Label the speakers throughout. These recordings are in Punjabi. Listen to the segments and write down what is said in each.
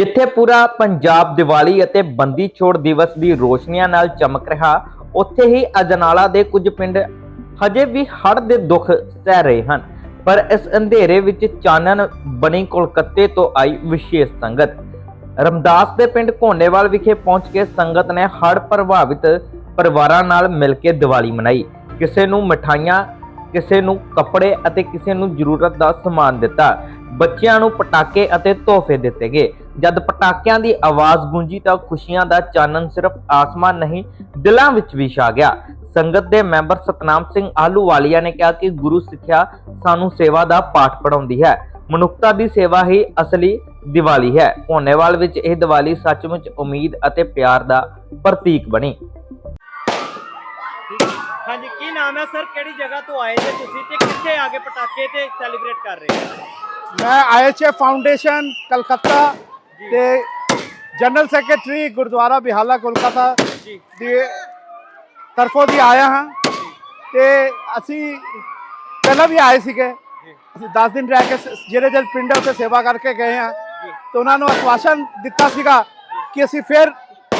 Speaker 1: ਜਿੱਥੇ ਪੂਰਾ ਪੰਜਾਬ ਦੀਵਾਲੀ ਅਤੇ ਬੰਦੀ ਛੋੜ ਦਿਵਸ ਦੀ ਰੋਸ਼ਨੀਆਂ ਨਾਲ ਚਮਕ ਰਿਹਾ, ਉੱਥੇ ਹੀ ਅਜਨਾਲਾ ਦੇ ਕੁਝ ਪਿੰਡ ਹਜੇ ਵੀ ਹੜ੍ਹ ਦੇ ਦੁੱਖ ਸਹਿ ਰਹੇ ਹਨ, ਪਰ ਇਸ ਅੰਧੇਰੇ ਵਿੱਚ ਚਾਨਣ ਬਣੀ ਕੋਲਕਾਤੇ ਤੋਂ ਆਈ ਵਿਸ਼ੇਸ਼ ਸੰਗਤ। ਰਮਦਾਸ ਦੇ ਪਿੰਡ ਘੋਨੇਵਾਲ ਵਿਖੇ ਪਹੁੰਚ ਕੇ ਸੰਗਤ ਨੇ ਹੜ੍ਹ ਪ੍ਰਭਾਵਿਤ ਪਰਿਵਾਰਾਂ ਨਾਲ ਮਿਲ ਕੇ ਦੀਵਾਲੀ ਮਨਾਈ। ਕਿਸੇ ਨੂੰ ਮਠਾਈਆਂ, ਕਿਸੇ ਨੂੰ ਕੱਪੜੇ ਅਤੇ ਕਿਸੇ ਨੂੰ ਜ਼ਰੂਰਤ ਦਾ ਸਮਾਨ ਦਿੱਤਾ। ਬੱਚਿਆਂ ਨੂੰ ਪਟਾਕੇ ਅਤੇ ਤੋਹਫੇ ਦਿੱਤੇ ਗਏ। ਜਦ ਪਟਾਕਿਆਂ ਦੀ ਆਵਾਜ਼ ਗੂੰਜੀ ਤਾਂ ਖੁਸ਼ੀਆਂ ਦਾ ਚਾਨਣ ਸਿਰਫ ਆਸਮਾਨ ਨਹੀਂ, ਦਿਲਾਂ ਵਿੱਚ ਵੀ ਛਾ ਗਿਆ। ਸੰਗਤ ਦੇ ਮੈਂਬਰ ਸਤਨਾਮ ਸਿੰਘ ਆਲੂਵਾਲੀਆ ਨੇ ਕਿਹਾ ਕਿ ਗੁਰੂ ਸਿੱਖਿਆ ਸਾਨੂੰ ਸੇਵਾ ਦਾ ਪਾਠ ਪੜਾਉਂਦੀ ਹੈ। ਮਨੁੱਖਤਾ ਦੀ ਸੇਵਾ ਹੀ ਅਸਲੀ ਦੀਵਾਲੀ ਹੈ। ਹੋਨੇਵਾਲ ਵਿੱਚ ਇਹ ਦੀਵਾਲੀ ਸੱਚਮੁੱਚ ਉਮੀਦ ਅਤੇ ਪਿਆਰ ਦਾ ਪ੍ਰਤੀਕ ਬਣੀ।
Speaker 2: ਹਾਂਜੀ, ਕੀ ਨਾਮ ਹੈ ਸਰ? ਕਿਹੜੀ ਜਗ੍ਹਾ ਤੋਂ ਆਏ ਜੇ ਤੁਸੀਂ ਤੇ ਕਿੱਥੇ ਆ ਕੇ ਪਟਾਕੇ ਤੇ ਸੈਲੀਬ੍ਰੇਟ ਕਰ ਰਹੇ ਹੋ?
Speaker 3: ਮੈਂ ਆਈਐਚਐਫ ਫਾਊਂਡੇਸ਼ਨ ਕਲਕੱਤਾ ਤੇ ਜਨਰਲ ਸੈਕਟਰੀ ਗੁਰਦੁਆਰਾ ਬਿਹਾਲਾ ਕੋਲਕਾਤਾ ਦੇ ਤਰਫੋਂ ਦੀ ਆਇਆ ਹਾਂ। ਤੇ ਅਸੀਂ ਪਹਿਲਾਂ ਵੀ ਆਏ ਸੀਗੇ। ਅਸੀਂ 10 ਦਿਨ ਰਹਿ ਕੇ ਜਿਹੜੇ ਜਿਹੜੇ ਪਿੰਡ ਉੱਤੇ ਸੇਵਾ ਕਰਕੇ ਗਏ ਹਾਂ। ਤੇ ਉਹਨਾਂ ਨੂੰ ਆਸ਼ਵਾਸਨ ਦਿੱਤਾ ਸੀਗਾ ਕਿ ਅਸੀਂ ਫਿਰ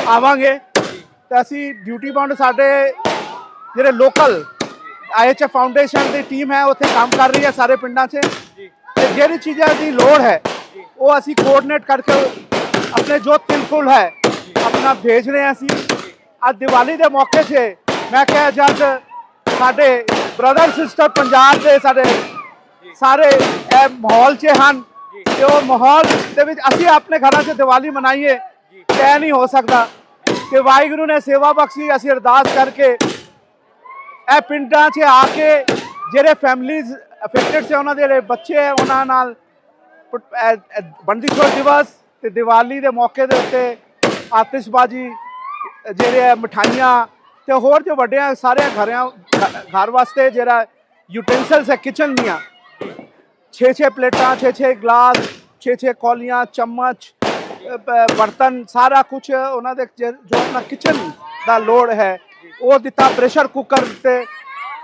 Speaker 3: ਆਵਾਂਗੇ। ਤੇ ਅਸੀਂ ਡਿਊਟੀ ਬਾਉਂਡ ਸਾਡੇ ਜਿਹੜੇ ਲੋਕਲ ਆਈਐਚਐਫ ਫਾਊਂਡੇਸ਼ਨ ਦੀ ਟੀਮ ਹੈ ਉੱਥੇ ਕੰਮ ਕਰ ਰਹੀ ਹੈ ਸਾਰੇ ਪਿੰਡਾਂ 'ਚ। ਜਿਹੜੀ ਚੀਜ਼ਾਂ ਦੀ ਲੋੜ ਹੈ, ਉਹ ਅਸੀਂ ਕੋਆਰਡੀਨੇਟ ਕਰਕੇ ਆਪਣੇ ਜੋ ਤਿਲਕੁਲ ਹੈ, ਆਪਣਾ ਭੇਜ ਰਹੇ ਹਾਂ ਅਸੀਂ। ਅੱਜ ਦੀਵਾਲੀ ਦੇ ਮੌਕੇ 'ਤੇ ਮੈਂ ਕਿਹਾ ਜਦ ਸਾਡੇ ਬ੍ਰਦਰ ਸਿਸਟਰ ਪੰਜਾਬ ਦੇ ਸਾਡੇ ਸਾਰੇ ਇਹ ਮਾਹੌਲ 'ਚ ਹਨ, ਤੇ ਉਹ ਮਾਹੌਲ ਦੇ ਵਿੱਚ ਅਸੀਂ ਆਪਣੇ ਘਰਾਂ 'ਚ ਦੀਵਾਲੀ ਮਨਾਈਏ ਤੇ ਇਹ ਨਹੀਂ ਹੋ ਸਕਦਾ। ਕਿ ਵਾਹਿਗੁਰੂ ਨੇ ਸੇਵਾ ਬਖਸ਼ੀ, ਅਸੀਂ ਅਰਦਾਸ ਕਰਕੇ ਇਹ ਪਿੰਡਾਂ 'ਚ ਆ ਕੇ ਜਿਹੜੇ ਫੈਮਲੀਜ਼ ਅਫੈਕਟਡ ਸੇ, ਉਹਨਾਂ ਦੇ ਜਿਹੜੇ ਬੱਚੇ ਹੈ, ਉਹਨਾਂ ਨਾਲ ਪੁਟ- ਇਹ- ਬੰਦੀ ਛੋੜ ਦਿਵਸ ਤੇ ਦੀਵਾਲੀ ਦੇ ਮੌਕੇ ਦੇ ਉੱਤੇ ਆਤਿਸ਼ਬਾਜ਼ੀ, ਜਿਹੜੇ ਹੈ, ਮਠਾਈਆਂ ਤੇ ਹੋਰ ਜੋ ਵੱਡਿਆਂ ਸਾਰੇ ਘਰਿਆਂ ਘਰ ਵਾਸਤੇ ਜਿਹੜਾ ਯੂਟੈਂਸਿਲਸ ਹੈ ਕਿਚਨ ਦੀਆਂ। 6-6 ਪਲੇਟਾਂ 6-6 ਗਲਾਸ 6-6 ਕੌਲੀਆਂ, ਚਮਚ ਬਰਤਨ, ਸਾਰਾ ਕੁਝ ਉਹਨਾਂ ਦੇ ਜੋ ਆਪਣਾ ਕਿਚਨ ਦਾ ਲੋੜ ਹੈ, ਉਹ ਦਿੱਤਾ ਪ੍ਰੈਸ਼ਰ ਕੁੱਕਰ ਤੇ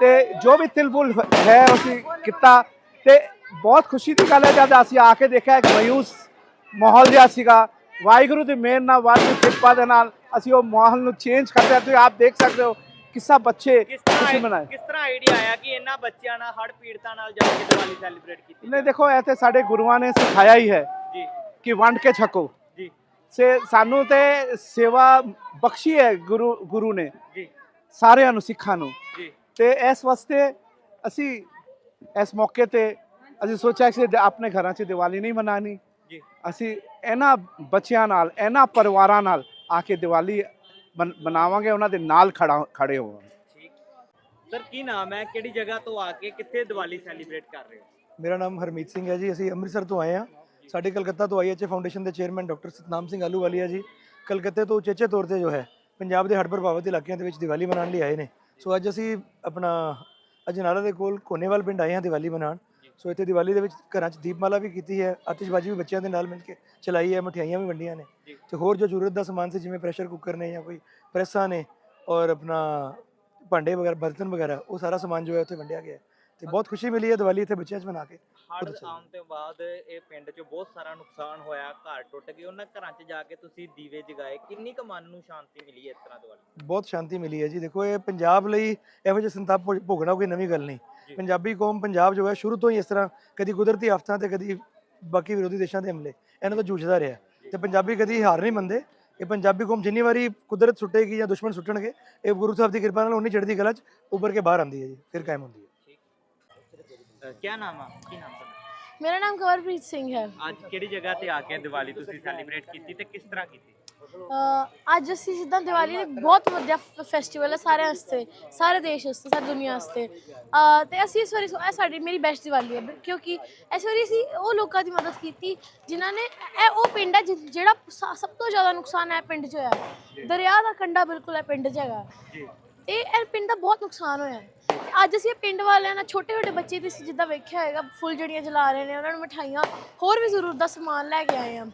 Speaker 3: ਤੇ ਜੋ ਵੀ ਤਿਲਬੁਲ ਹੈ ਅਸੀਂ ਕੀਤਾ। ਤੇ ਬਹੁਤ ਖੁਸ਼ੀ ਦੀ ਗੱਲ ਹੈ ਜਦ ਅਸੀਂ ਆ ਕੇ ਦੇਖਿਆ ਇੱਕ ਮਾਯੂਸ ਮਾਹੌਲ ਜਿਹਾ ਸੀਗਾ। ਵਾਹਿਗੁਰੂ ਦੀ ਮਿਹਰ ਨਾਲ ਵਾਹਿਗੁਰੂ ਦੀ ਕਿਰਪਾ ਦੇ ਨਾਲ ਅਸੀਂ ਉਹ ਮਾਹੌਲ ਨੂੰ ਚੇਂਜ ਕਰਦੇ ਹਾਂ ਤੁਸੀਂ ਆਪ ਦੇਖ ਸਕਦੇ ਹੋ ਕਿਸਾ ਬੱਚੇ ਖੁਸ਼ੀ ਮਨਾਏ।
Speaker 2: ਕਿਸ ਤਰ੍ਹਾਂ ਆਈਡੀਆ ਆਇਆ ਕਿ ਇਹਨਾਂ ਬੱਚਿਆਂ ਨਾਲ ਹੜ ਪੀੜਤਾਂ ਨਾਲ ਜਾ ਕੇ ਦੀਵਾਲੀ ਸੈਲੀਬ੍ਰੇਟ ਕੀਤੀ
Speaker 3: ਨਹੀਂ ਦੇਖੋ ਇਹ ਤੇ ਸਾਡੇ ਗੁਰੂਆਂ ਨੇ ਸਿਖਾਇਆ ਹੀ ਹੈ
Speaker 2: ਜੀ।
Speaker 3: ਕਿ ਵੰਡ ਕੇ ਛਕੋ।
Speaker 2: ਜੀ।
Speaker 3: ਸੇ ਸਾਨੂੰ ਤੇ ਸੇਵਾ ਬਖਸ਼ੀ ਹੈ ਗੁਰੂ ਗੁਰੂ ਨੇ
Speaker 2: ਜੀ।
Speaker 3: ਸਾਰਿਆਂ ਨੂੰ ਸਿੱਖਾਂ ਨੂੰ।
Speaker 2: ਜੀ।
Speaker 3: ਤੇ ਇਸ ਵਾਸਤੇ ਅਸੀਂ ਇਸ ਮੌਕੇ ਤੇ ਅਸੀਂ ਸੋਚਿਆ ਕਿ ਆਪਣੇ ਘਰਾਂ 'ਚ ਦੀਵਾਲੀ ਨਹੀਂ ਮਨਾਣੀ
Speaker 2: ਜੀ।
Speaker 3: ਅਸੀਂ ਇਹਨਾਂ ਬੱਚਿਆਂ ਨਾਲ ਇਹਨਾਂ ਪਰਿਵਾਰਾਂ ਨਾਲ ਆ ਕੇ ਦੀਵਾਲੀ ਮਨ- ਮਨਾਵਾਂਗੇ ਉਹਨਾਂ ਦੇ ਨਾਲ ਖੜਾ ਖੜੇ ਹੋਵਾਂਗੇ।
Speaker 2: ਠੀਕ। ਸਰ ਕੀ ਨਾਮ ਹੈ? ਕਿਹੜੀ ਜਗ੍ਹਾ ਤੋਂ ਆ ਕੇ ਕਿੱਥੇ ਦੀਵਾਲੀ ਸੈਲੀਬ੍ਰੇਟ ਕਰ ਰਹੇ ਹੋ?
Speaker 4: ਮੇਰਾ ਨਾਮ ਹਰਮੀਤ ਸਿੰਘ ਹੈ ਜੀ ਅਸੀਂ ਅੰਮ੍ਰਿਤਸਰ ਤੋਂ ਆਏ ਹਾਂ। ਸਾਡੇ ਕਲਕੱਤਾ ਤੋਂ ਆਈਐਚਏ ਫਾਊਂਡੇਸ਼ਨ ਦੇ ਚੇਅਰਮੈਨ ਡਾਕਟਰ ਸਤਨਾਮ ਸਿੰਘ ਆਲੂਵਾਲੀਆ ਜੀ। ਕਲਕੱਤੇ ਤੋਂ ਉਚੇਚੇ ਤੌਰ ਤੇ ਜੋ ਹੈ ਪੰਜਾਬ ਦੇ ਹੜ੍ਹ ਪ੍ਰਭਾਵਿਤ ਇਲਾਕਿਆਂ ਦੇ ਵਿੱਚ ਦੀਵਾਲੀ ਮਨਾਉਣ ਲਈ ਆਏ ਨੇ। ਸੋ ਅੱਜ ਅਸੀਂ ਆਪਣਾ ਅਜਨਾਲਾ ਦੇ ਕੋਲ ਕੋਨੇਵਾਲ ਪਿੰਡ ਆਏ ਹਾਂ ਦੀਵਾਲੀ ਮਨਾਉਣ। ਸੋ ਇੱਥੇ ਦੀਵਾਲੀ ਦੇ ਵਿੱਚ ਘਰਾਂ 'ਚ ਦੀਪਮਾਲਾ ਵੀ ਕੀਤੀ ਹੈ ਆਤਿਸ਼ਬਾਜ਼ੀ ਵੀ ਬੱਚਿਆਂ ਦੇ ਨਾਲ ਮਿਲ ਕੇ ਚਲਾਈ ਹੈ ਮਠਿਆਈਆਂ ਵੀ ਵੰਡੀਆਂ ਨੇ। ਤੇ ਹੋਰ ਜੋ ਜ਼ਰੂਰਤ ਦਾ ਸਮਾਨ ਸੀ ਜਿਵੇਂ ਪ੍ਰੈਸ਼ਰ ਕੁੱਕਰ ਨੇ ਜਾਂ ਕੋਈ ਪ੍ਰੈਸਾਂ ਨੇ ਔਰ ਆਪਣਾ ਭਾਂਡੇ ਵਗੈਰਾ ਬਰਤਨ ਵਗੈਰਾ ਉਹ ਸਾਰਾ ਸਮਾਨ ਜੋ ਹੈ ਉੱਥੇ ਵੰਡਿਆ ਗਿਆ ਤੇ ਬਹੁਤ ਖੁਸ਼ੀ ਮਿਲੀ ਹੈ ਦੀਵਾਲੀ ਇੱਥੇ ਬੱਚਿਆਂ 'ਚ ਮਨਾ ਕੇ।
Speaker 2: ਹੜ
Speaker 4: ਬਹੁਤ ਅੱਛਾ
Speaker 2: ਆਉਣ ਤੋਂ ਬਾਅਦ ਇਹ ਪਿੰਡ 'ਚ ਬਹੁਤ ਸਾਰਾ ਨੁਕਸਾਨ ਹੋਇਆ ਘਰ ਟੁੱਟ ਗਏ। ਉਹਨਾਂ ਘਰਾਂ 'ਚ ਜਾ ਕੇ ਤੁਸੀਂ ਦੀਵੇ ਜਗਾਏ। ਕਿੰਨੀ ਕੁ ਮਨ ਨੂੰ ਸ਼ਾਂਤੀ ਮਿਲੀ ਇਸ ਤਰ੍ਹਾਂ ਦੀਵਾਲੀ?
Speaker 4: ਬਹੁਤ ਸ਼ਾਂਤੀ ਮਿਲੀ ਹੈ ਜੀ। ਦੇਖੋ ਇਹ ਪੰਜਾਬ ਲਈ ਇਹੋ ਜਿਹੇ ਸੰਤਾਪ ਭੋਗਣਾ ਕੋਈ ਨਵੀਂ ਗੱਲ ਨਹੀਂ। ਪੰਜਾਬੀ ਕੌਮ ਪੰਜਾਬ ਜੋ ਹੈ ਸ਼ੁਰੂ ਤੋਂ ਹੀ ਇਸ ਤਰ੍ਹਾਂ ਕਦੀ ਕੁਦਰਤੀ ਆਫਤਾਂ ਤੇ ਕਦੀ ਬਾਕੀ ਵਿਰੋਧੀ ਦੇਸ਼ਾਂ ਦੇ ਹਮਲੇ ਇਹਨਾਂ ਤੋਂ ਜੂਝਦਾ ਰਿਹਾ ਤੇ ਪੰਜਾਬੀ ਕਦੀ ਹਾਰ ਨਹੀਂ ਮੰਨਦੇ। ਇਹ ਪੰਜਾਬੀ ਕੌਮ ਜਿੰਨੀ ਵਾਰੀ ਕੁਦਰਤ ਸੁੱਟੇਗੀ ਜਾਂ ਦੁਸ਼ਮਣ ਸੁੱਟਣਗੇ ਇਹ ਗੁਰੂ ਸਾਹਿਬ ਦੀ ਕਿਰਪਾ ਨਾਲ ਉਨੀ ਚੜ੍ਹਦੀ ਕਲਾ 'ਚ ਉੱਭਰ ਕੇ ਬਾਹਰ ਆਉਂਦੀ ਹੈ ਜੀ ਫਿਰ ਕਾਇਮ ਹੁੰਦੀ ਹੈ।
Speaker 2: ਕੀ ਨਾਮ ਆ? ਕੀ ਨਾਮ ਤੁਹਾਡਾ?
Speaker 5: ਮੇਰਾ ਨਾਮ ਕਵਰਪ੍ਰੀਤ ਸਿੰਘ ਹੈ।
Speaker 2: ਅੱਜ ਕਿਹੜੀ ਜਗ੍ਹਾ ਤੇ ਆ ਕੇ ਦੀਵਾਲੀ ਤੁਸੀਂ ਸੈਲੀਬ੍ਰੇਟ ਕੀਤੀ ਤੇ ਕਿਸ ਤਰ੍ਹਾਂ ਕੀਤੀ?
Speaker 5: ਅਹ ਅੱਜ ਅਸੀਂ ਜਿੱਦਾਂ ਦੀਵਾਲੀ ਦੇ ਬਹੁਤ ਵਧੀਆ ਫੈਸਟੀਵਲ ਹੈ ਸਾਰਿਆਂ ਵਾਸਤੇ ਸਾਰੇ ਦੇਸ਼ ਵਾਸਤੇ ਸਾਰੀ ਦੁਨੀਆ ਵਾਸਤੇ। ਅਹ ਤੇ ਅਸੀਂ ਇਸ ਵਾਰੀ ਇਹ ਸਾਡੀ ਮੇਰੀ ਬੈਸਟ ਦੀਵਾਲੀ ਹੈ ਕਿਉਂਕਿ ਇਸ ਵਾਰੀ ਅਸੀਂ ਉਹ ਲੋਕਾਂ ਦੀ ਮਦਦ ਕੀਤੀ ਜਿਨ੍ਹਾਂ ਨੇ ਇਹ ਉਹ ਪਿੰਡ ਹੈ ਜਿ- ਜਿਹੜਾ ਸ- ਸਭ ਤੋਂ ਜ਼ਿਆਦਾ ਨੁਕਸਾਨ ਹੈ ਪਿੰਡ 'ਚ ਹੋਇਆ। ਦਰਿਆ ਦਾ ਕੰਢਾ ਬਿਲਕੁਲ ਹੈ ਪਿੰਡ 'ਚ ਹੈਗਾ।
Speaker 2: ਜੀ।
Speaker 5: ਇਹ ਪਿੰਡ ਦਾ ਬਹੁਤ ਨੁਕਸਾਨ ਹੋਇਆ। ਹੈ। ਅੱਜ ਅਸੀਂ ਇਹ ਪਿੰਡ ਵਾਲਿਆਂ ਨਾਲ, ਛੋਟੇ ਛੋਟੇ ਬੱਚੇ ਦੀ ਜਿੱਦਾਂ ਵੇਖਿਆ ਹੋਏਗਾ ਫੁੱਲ ਜੜੀਆਂ ਜਲਾ ਰਹੇ ਨੇ, ਉਹਨਾਂ ਨੂੰ ਮਠਾਈਆਂ, ਹੋਰ ਵੀ ਜ਼ਰੂਰ ਦਾ ਸਮਾਨ ਲੈ ਕੇ ਆਏ ਆ।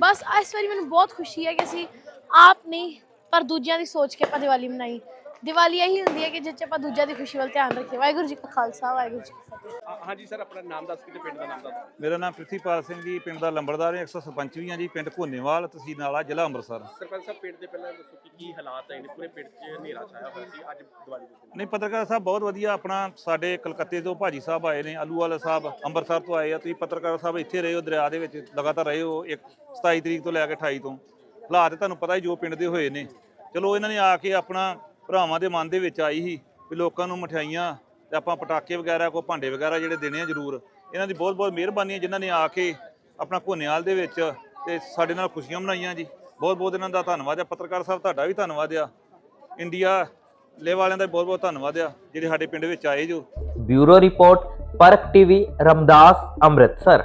Speaker 5: ਬਸ ਇਸ ਵਾਰੀ ਮੈਨੂੰ ਬਹੁਤ ਖੁਸ਼ੀ ਹੈ ਕਿ ਅਸੀਂ ਆਪ ਨਹੀਂ, ਪਰ ਦੂਜਿਆਂ ਦੀ ਸੋਚ ਕੇ ਆਪਾਂ ਦੀਵਾਲੀ ਮਨਾਈ। ਦੀਵਾਲੀ ਇਹੀ ਹੁੰਦੀ ਹੈ ਕਿ ਜਿਸ 'ਚ ਆਪਾਂ ਦੂਜਿਆਂ ਦੀ ਖੁਸ਼ੀ ਵੱਲ ਧਿਆਨ ਰੱਖੀਏ। ਵਾਹਿਗੁਰੂ ਜੀ ਕਾ ਖਾਲਸਾ ਵਾਹਿਗੁਰੂ ਜੀ ਕੀ ਫਤਿਹ।
Speaker 6: ਹਾਂਜੀ ਸਰ ਆਪਣਾ ਨਾਮ ਦੱਸ ਕੇ ਤੇ ਪਿੰਡ ਦਾ ਨਾਮ ਦੱਸ
Speaker 7: ਮੇਰਾ ਨਾਮ ਪ੍ਰਿਥੀਪਾਲ ਸਿੰਘ ਜੀ ਪਿੰਡ ਦਾ ਲੰਬੜਦਾਰ ਹਾਂ 100 ਸਰਪੰਚ ਵੀ ਹਾਂ ਜੀ ਪਿੰਡ ਘੋਨੇਵਾਲ ਤਹਿਸੀਲ ਨਾਲਾ ਜ਼ਿਲ੍ਹਾ ਅੰਮ੍ਰਿਤਸਰ।
Speaker 6: ਸਰਪੰਚ ਸਾਹਿਬ ਪਿੰਡ ਦੇ ਪਹਿਲਾਂ ਦੱਸੋ ਕਿ ਕੀ ਹਾਲਾਤ ਹੈ ਪੂਰੇ ਪਿੰਡ 'ਚ ਹਨੇਰਾ ਛਾਇਆ ਹੋਇਆ ਸੀ ਅੱਜ ਦੀਵਾਲੀ ਦੇ ਦਿਨ।
Speaker 7: ਨਹੀਂ ਪੱਤਰਕਾਰ ਸਾਹਿਬ ਬਹੁਤ ਵਧੀਆ ਆਪਣਾ ਸਾਡੇ ਕਲਕੱਤੇ ਤੋਂ ਭਾਜੀ ਸਾਹਿਬ ਆਏ ਨੇ ਆਲੂ ਵਾਲਾ ਸਾਹਿਬ ਅੰਮ੍ਰਿਤਸਰ ਤੋਂ ਆਏ ਆ। ਤੁਸੀਂ ਪੱਤਰਕਾਰ ਸਾਹਿਬ ਇੱਥੇ ਰਹੇ ਹੋ ਦਰਿਆ ਦੇ ਵਿੱਚ ਲਗਾਤਾਰ ਰਹੇ ਹੋ ਇੱਕ 27 ਤਰੀਕ ਤੋਂ ਲੈ ਕੇ 28 ਤੋਂ। ਹਾਲਾਤ ਤੁਹਾਨੂੰ ਪਤਾ ਹੀ ਜੋ ਪਿੰਡ ਦੇ ਹੋਏ ਨੇ। ਚਲੋ ਇਹਨਾਂ ਨੇ ਆ ਕੇ ਆਪਣਾ ਭਰਾਵਾਂ ਦੇ ਮਨ ਦੇ ਵਿੱਚ ਆਈ ਸੀ ਵੀ ਲੋਕਾਂ ਨੂੰ ਮਠਿਆਈਆਂ ਤੇ ਆਪਾਂ ਪਟਾਕੇ ਵਗੈਰਾ ਕੋ ਭਾਂਡੇ ਵਗੈਰਾ ਜਿਹੜੇ ਦੇਣੇ ਆ ਜ਼ਰੂਰ। ਇਹਨਾਂ ਦੀ ਬਹੁਤ ਬਹੁਤ ਮਿਹਰਬਾਨੀ ਹੈ ਜਿਨ੍ਹਾਂ ਨੇ ਆ ਕੇ ਆਪਣਾ ਘੋਨੇਵਾਲ ਦੇ ਵਿੱਚ ਤੇ ਸਾਡੇ ਨਾਲ ਖੁਸ਼ੀਆਂ ਮਨਾਈਆਂ ਜੀ। ਬਹੁਤ ਬਹੁਤ ਇਹਨਾਂ ਦਾ ਧੰਨਵਾਦ ਹੈ ਪੱਤਰਕਾਰ ਸਾਹਿਬ, ਤੁਹਾਡਾ ਵੀ ਧੰਨਵਾਦ ਆ। ਇੰਡੀਆ ਲੇ ਵਾਲਿਆਂ ਦਾ ਬਹੁਤ ਬਹੁਤ ਧੰਨਵਾਦ ਆ, ਜਿਹੜੇ ਸਾਡੇ ਪਿੰਡ ਵਿੱਚ ਆਏ ਜੋ।
Speaker 1: Bureau report, Parakh TV, Ramdas, Amritsar.